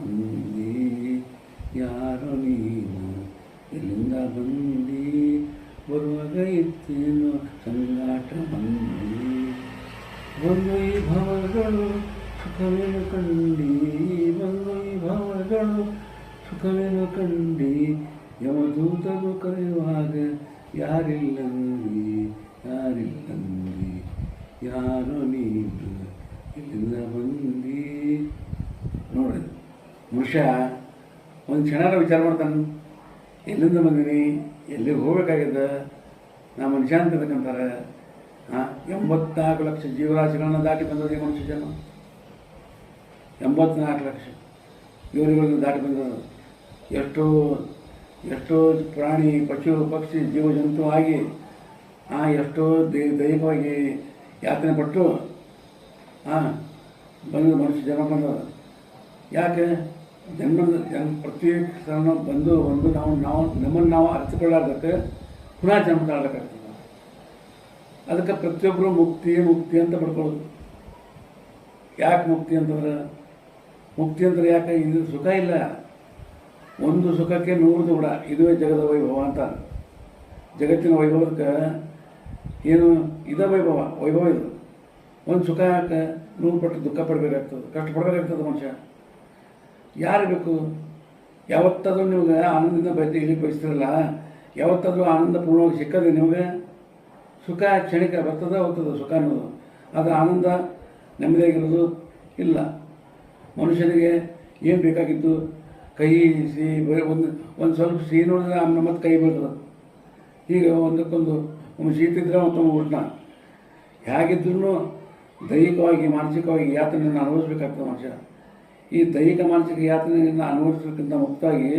ಬಂದಿ? ಯಾರೋ ನೀನು? ಎಲ್ಲಿಂದ ಬಂದಿ? ಬರುವಾಗ ಇತ್ತೇನು ಸಂಗಾಟ ಬಂದಿ. ವೈಭವಗಳು ಸುಖವೇನು ಕಂಡಿ? ವೈಭವಗಳು ಸುಖವೇನು ಕಂಡಿ? ಯಮದೂತರು ಕರೆಯುವಾಗ ಯಾರಿಲ್ಲಂದಿ? ಯಾರಿಲ್ಲಂದಿ? ಯಾರೋ ನೀನು ಎಲ್ಲಿಂದ ಬಂದಿ ನೋಡ್ರಿ ಮನುಷ್ಯ, ಒಂದು ಕ್ಷಣನ ವಿಚಾರ ಮಾಡ್ತಾನೆ. ಎಲ್ಲಿಂದ ಬಂದೀನಿ? ಎಲ್ಲಿಗೆ ಹೋಗ್ಬೇಕಾಗಿದೆ ನಾ ಮನುಷ್ಯ ಅಂತಕ್ಕಂತಾರೆ ಹಾಂ, ಎಂಬತ್ನಾಲ್ಕು ಲಕ್ಷ ಜೀವರಾಶಿಗಳನ್ನ ದಾಟಿ ಬಂದದ್ದು ಮನುಷ್ಯ ಜನ ಎಂಬತ್ನಾಲ್ಕು ಲಕ್ಷ ಇವರುಗಳನ್ನು ದಾಟಿ ಬಂದದ್ದು ಎಷ್ಟೋ ಎಷ್ಟೋ ಪ್ರಾಣಿ, ಪಶು, ಪಕ್ಷಿ ಜೀವ ಜಂತು ಆಗಿ, ಆ ಎಷ್ಟೋ ದೈ, ದೈಹಿಕವಾಗಿ ಯಾತನೆ ಪಟ್ಟು ಹಾಂ ಬಂದು ಮನುಷ್ಯ ಜನ ಬಂದದ ಯಾಕೆ? ಜನ್ಮದ ಜನ್ಮ ಪ್ರತಿ ಕ್ಷಣ ಬಂದು ಒಂದು ನಾವು ನಾವು ನಮ್ಮನ್ನು ನಾವು ಅರಿತುಕೊಳ್ಳಾರ್ದಕ್ಕೆ ಪುನಃ ಜನ್ಮ ತಾಳಬೇಕಾಗ್ತದೆ ಅದಕ್ಕೆ ಪ್ರತಿಯೊಬ್ಬರು ಮುಕ್ತಿ ಮುಕ್ತಿ ಅಂತ ಪಡ್ಕೊಳ್ಳೋದು. ಯಾಕೆ ಮುಕ್ತಿ ಅಂತಂದ್ರೆ, ಮುಕ್ತಿ ಅಂದ್ರೆ ಯಾಕೆ? ಇದು ಸುಖ ಇಲ್ಲ. ಒಂದು ಸುಖಕ್ಕೆ ನೂರು ಕೂಡ ಇದುವೇ ಜಗದ ವೈಭವ ಅಂತ. ಜಗತ್ತಿನ ವೈಭವಕ್ಕೆ ಏನು ಇದ ವೈಭವ ವೈಭವ ಇದು. ಒಂದು ಸುಖ ಯಾಕೆ ನೂರು ಪಟ್ಟು ದುಃಖ ಪಡಬೇಕಾಗ್ತದೆ. ಕಷ್ಟ ಪಡಬೇಕಾಗ್ತದೆ ಮನುಷ್ಯ. ಯಾರು ಬೇಕು? ಯಾವತ್ತಾದರೂ ನಿಮಗೆ ಆನಂದದಿಂದ ಬೈತಿ ಇಲ್ಲಿ ಬಯಸ್ತಿರಲ್ಲ? ಯಾವತ್ತಾದರೂ ಆನಂದ ಪೂರ್ಣವಾಗಿ ಸಿಕ್ಕದೆ ನಿಮಗೆ ಸುಖ ಕ್ಷಣಿಕ ಬರ್ತದ ಹೋಗ್ತದೆ ಸುಖ ಅನ್ನೋದು. ಅದು ಆನಂದ ನೆಮ್ಮದಿಯಾಗಿರೋದು ಇಲ್ಲ. ಮನುಷ್ಯನಿಗೆ ಏನು ಬೇಕಾಗಿತ್ತು? ಕೈ ಸಿಹಿ ಒಂದು ಒಂದು ಸ್ವಲ್ಪ ಸಿಹಿ ನೋಡಿದ್ರೆ ಆಮೇಲೆ ಮತ್ತೆ ಕೈ ಬರ್ತದೆ. ಈಗ ಒಂದಕ್ಕೊಂದು, ಒಮ್ಮೆ ಶೀತ ಇದ್ದರೆ ಮತ್ತೊಮ್ಮೆ ಉಷ್ಣ ಹೇಗಿದ್ರೂ ದೈಹಿಕವಾಗಿ, ಮಾನಸಿಕವಾಗಿ ಯಾತನೆಯನ್ನು ಅನುಭವಿಸ್ಬೇಕಾಗ್ತದೆ ಮನುಷ್ಯ. ಈ ದೈಹಿಕ ಮಾನಸಿಕ ಯಾತನೆಯನ್ನು ಅನುಭವಿಸೋದಕ್ಕಿಂತ ಮುಕ್ತಾಗಿ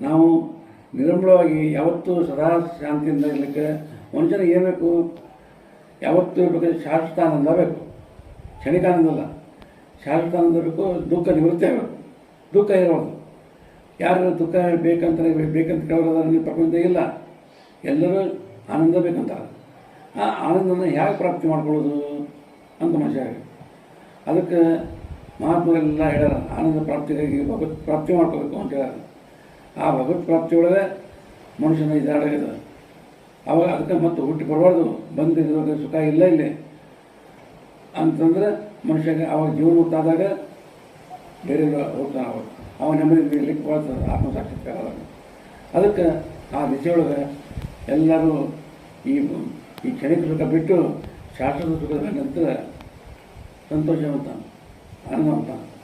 ನಾವು ನಿರಂಬಳವಾಗಿ ಯಾವತ್ತೂ ಸದಾ ಶಾಂತಿಯಿಂದ ಇರಲಿಕ್ಕೆ ಮನುಷ್ಯನಿಗೆ ಏನು ಬೇಕು? ಯಾವತ್ತೂ ಇರಬೇಕು ಶಾಶ್ವತ ಆನಂದ ಬೇಕು. ಕ್ಷಣಿಕಾನಂದ ಅಲ್ಲ. ಶಾಶ್ವತ ಆನಂದ ಬೇಕು, ದುಃಖ ನಿವೃತ್ತಿ ಆಗಬೇಕು. ದುಃಖ ಇರೋದು. ಯಾರು ದುಃಖ ಬೇಕಂತ ಬೇಕಂತ ಕೇಳೋದು ನೀವು ಪ್ರಪಂಚ ಇಲ್ಲ. ಎಲ್ಲರೂ ಆನಂದ ಬೇಕಂತಾರೆ ಆ ಆನಂದನ ಹೇಗೆ ಪ್ರಾಪ್ತಿ ಮಾಡ್ಕೊಳ್ಳೋದು ಅಂತ ಮನುಷ್ಯ ಅದಕ್ಕೆ ಮಹಾತ್ಮರೆಲ್ಲ ಹೇಳ್ಯಾರ ಆನಂದ ಪ್ರಾಪ್ತಿಗಾಗಿ ಭಗವತ್ ಪ್ರಾಪ್ತಿ ಮಾಡ್ಕೋಬೇಕು ಅಂತ ಹೇಳ ಆ ಭಗವತ್ ಪ್ರಾಪ್ತಿಯೊಳಗೆ ಮನುಷ್ಯನ ಇದಾಡೋದು ಅವಾಗ ಅದಕ್ಕೆ ಮತ್ತೆ ಹುಟ್ಟಿ ಬರಬಾರ್ದು ಬಂದಿರೋದಕ್ಕೆ ಸುಖ ಇಲ್ಲ ಇಲ್ಲಿ. ಅಂತಂದ್ರೆ ಮನುಷ್ಯಗೆ ಅವಾಗ ಜೀವನ ಮುಕ್ತಾದಾಗ ಬೇರೆ ಹೋಗ್ತಾನೆ ಅವಾಗ. ಅವ ನೆಮ್ಮದಿ ಇರ್ಲಿಕ್ಕೆ ಬರ್ತದೆ ಆತ್ಮಸಾಕ್ಷಾತ್ಕಾರ ಅದಕ್ಕೆ ಆ ದಿಸೆಯೊಳಗೆ ಎಲ್ಲರೂ ಈ ಈ ಕ್ಷಣಿಕ ಸುಖ ಬಿಟ್ಟು ಶಾಶ್ವತ ಸುಖದ ನಂತರ ಸಂತೋಷವಂತ. 安了吧。